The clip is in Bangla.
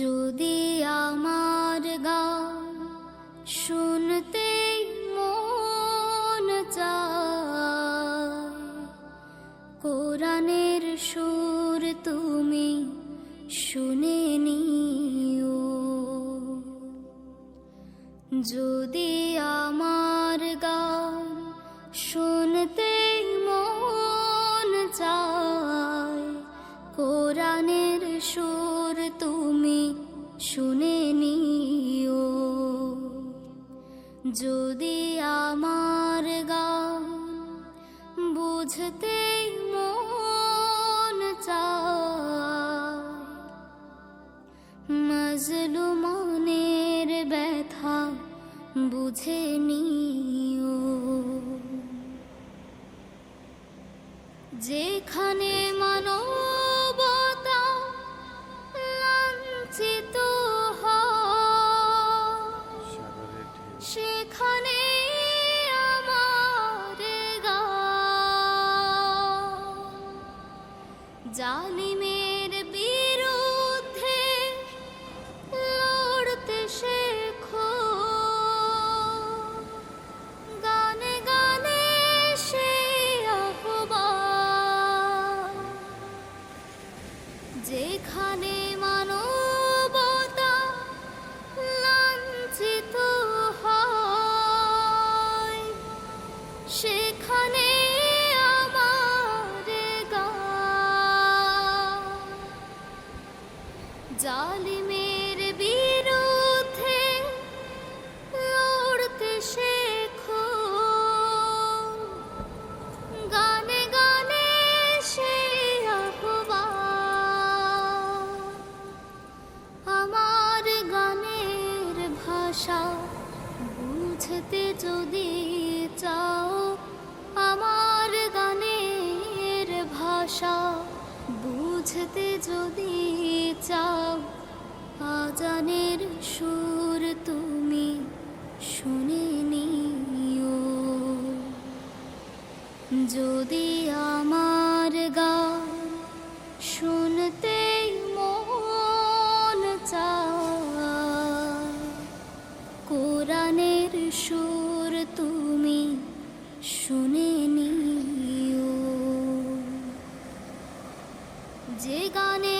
যদি আমার গা শুনতে মন চায়, কোরআনের সুর তুমি শুনে নিও। যদি আমার গান শুনতে মন চায়, কোরআনের সুর শুনে নিও। যদি আমার গান বুঝতে মন চায় মজলুমানের ব্যথা বুঝে নিও। যেখানে সেখানে আমার গান। জালিমের সেখানে আমার জালিমের বিরুদ্ধে শেখো। গানে গানে সে আমার গানের ভাষা বুঝতে যদি চাও বুঝতে যদি চাও, আজানের সুর তুমি শুনে নিও। যদি আমার গা শুনতে মন চায়, কোরআনের সুর তুমি শুনে নিও। যে গানে